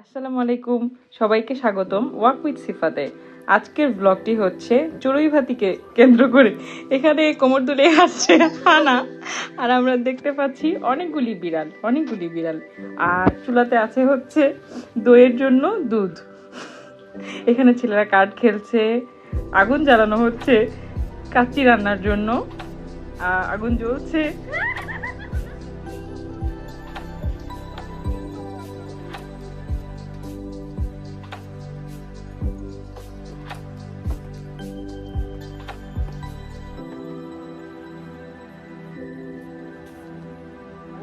আসসালামু আলাইকুম। সবাইকে স্বাগতম ওয়াক উইথ সিফাতে। আজকের ব্লগটি হচ্ছে চড়ুই ভাতিকে কেন্দ্র করে। এখানে কোমর তুলে আসছে হানা। আর আমরা দেখতে পাচ্ছি অনেকগুলি বিড়াল অনেকগুলি বিড়াল। আর চুলাতে আছে হচ্ছে দইয়ের জন্য দুধ। এখানে ছেলেরা কাঠ খেলছে, আগুন জ্বালানো হচ্ছে, কাচ্চি রান্নার জন্য। আগুন জ্বলছে।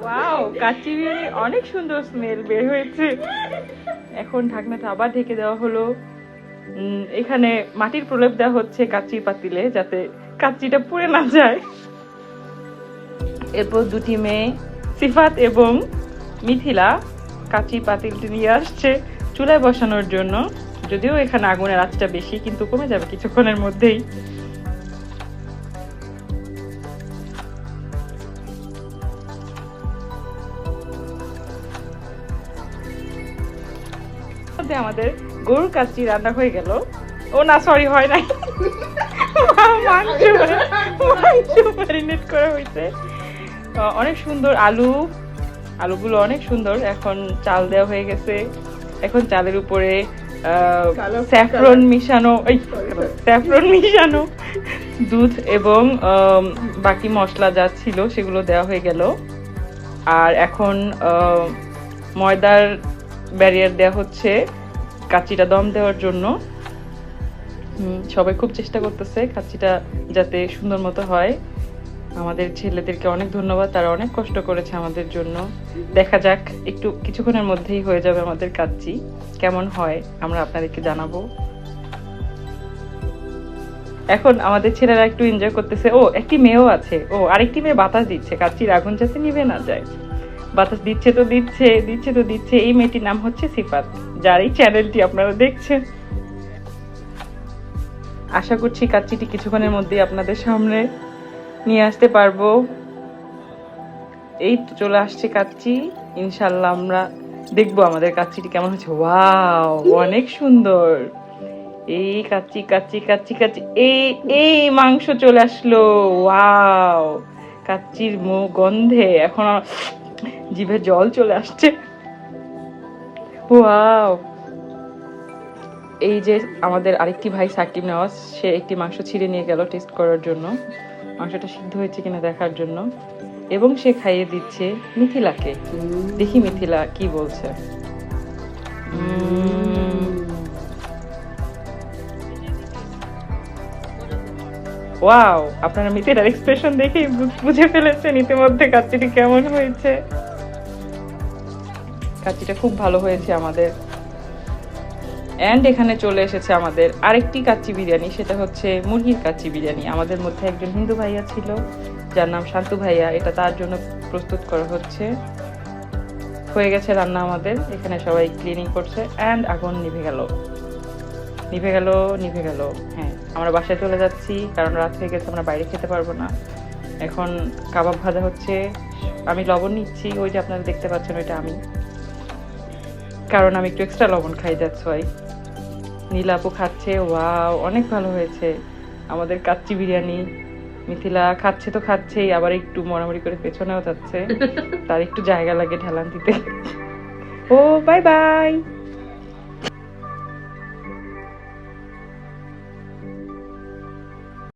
ওয়াও কাচ্চি বিরিয়ানি অনেক সুন্দর স্মেল বের হয়েছে। এখন ঢাকনাটা আবার ঢেকে দেওয়া হলো। এখানে মাটির প্রলেপ দেওয়া হচ্ছে কাচ্চি পাতিলে যাতে কাচ্চিটা পুড়ে না যায়। এরপর দুটি মেয়ে, সিফাত এবং মিথিলা কাচ্চি পাতিলটি নিয়ে আসছে চুলায় বসানোর জন্য। যদিও এখানে আগুনের আঁচটা বেশি, কিন্তু কমে যাবে কিছুক্ষণের মধ্যেই। মধ্যে আমাদের গরুর কাচ্চি রান্না হয়ে গেল। ও না সরি হয় নাই। মাংস মাংস ম্যারিনেট করা হয়েছে। অনেক সুন্দর আলু। আলুগুলো অনেক সুন্দর। এখন চাল দেওয়া হয়ে গেছে। এখন চালের উপরে স্যাফরন মিশানো এই স্যাফরন মিশানো দুধ এবং বাকি মশলা যা ছিল সেগুলো দেওয়া হয়ে গেল। আর এখন আহ, ময়দার ব্যারিয়ার দেওয়া হচ্ছে। কাচ্চিটা দম দেওয়ার জন্য। সবাই খুব চেষ্টা করতেছে কাচ্চিটা যাতে সুন্দর মতো হয়। আমাদের ছেলেদেরকে অনেক ধন্যবাদ, তারা অনেক কষ্ট করেছে আমাদের জন্য। দেখা যাক, একটু কিছুক্ষণের মধ্যেই হয়ে যাবে আমাদের কাচ্চি কেমন হয়, আমরা আপনাদেরকে জানাব। এখন আমাদের ছেলেরা একটু এনজয় করতেছে। ও, একটি মেয়েও আছে। ও, আরেকটি মেয়ে বাতাস দিচ্ছে। কাচ্চির আগুন যাতে নিবে না যায়। বাতাস দিচ্ছে তো দিচ্ছে দিচ্ছে তো দিচ্ছে। এই মেয়েটির নাম হচ্ছে সিফাত, যার এই চ্যানেলটি আপনারা দেখছেন। আশা করছি কাচ্চিটি কিছুক্ষণের মধ্যেই আপনাদের সামনে নিয়ে আসতে পারব। এই তো চলে আসছে কাচ্চি ইনশাল্লাহ আমরা দেখব আমাদের কাচ্চিটি কেমন হচ্ছে। ওয়াও, অনেক সুন্দর। এই কাচ্চি কাচ্চি কাচ্চি কাচ্চি এই এই মাংস চলে আসলো। ওয়াও কাচ্চির গন্ধে। এখন জিভে জল চলে আসছে। ওয়াও। এই যে আমাদের আরেকটি ভাই সাকিব নওয়াজ, সে একটি মাংস ছিঁড়ে নিয়ে গেল টেস্ট করার জন্য। মাংসটা সিদ্ধ হয়েছে কিনা দেখার জন্য। এবং সে খাইয়ে দিচ্ছে মিথিলাকে। দেখি মিথিলা কি বলছে। ওয়াও, আপনারা মিথিলার এক্সপ্রেশন দেখেই বুঝে ফেলেছেন ইতিমধ্যে কাচ্চিটি কেমন হয়েছে। কাচ্চিটা খুব ভালো হয়েছে আমাদের। অ্যান্ড এখানে চলে এসেছে আমাদের আরেকটি কাচ্চি বিরিয়ানি, সেটা হচ্ছে মুরগির কাচ্চি বিরিয়ানি। আমাদের মধ্যে একজন হিন্দু ভাইয়া ছিল, যার নাম শান্তু ভাইয়া। এটা তার জন্য প্রস্তুত করা হচ্ছে। হয়ে গেছে রান্না আমাদের। এখানে সবাই ক্লিনিং করছে অ্যান্ড আগুন নিভে গেল। নিভে গেল নিভে গেল। হ্যাঁ আমরা বাসায় চলে যাচ্ছি, কারণ রাত হয়ে গেছে, আমরা বাইরে খেতে পারব না। এখন কাবাব ভাজা হচ্ছে। আমি লবণ নিচ্ছি, ওই যে আপনারা দেখতে পাচ্ছেন, ওইটা আমি। কারণ আমি একটু এক্সট্রা লবণ খাই দ্যাটস ভাই নীলা আপু খাচ্ছে ওয়াও অনেক ভালো হয়েছে। আমাদের কাচ্চি বিরিয়ানি মিথিলা খাচ্ছে তো খাচ্ছেই আবার একটু মরামরি করে পেছনেও যাচ্ছে। তার একটু জায়গা লাগে ঢালান দিতে। ও বাই বাই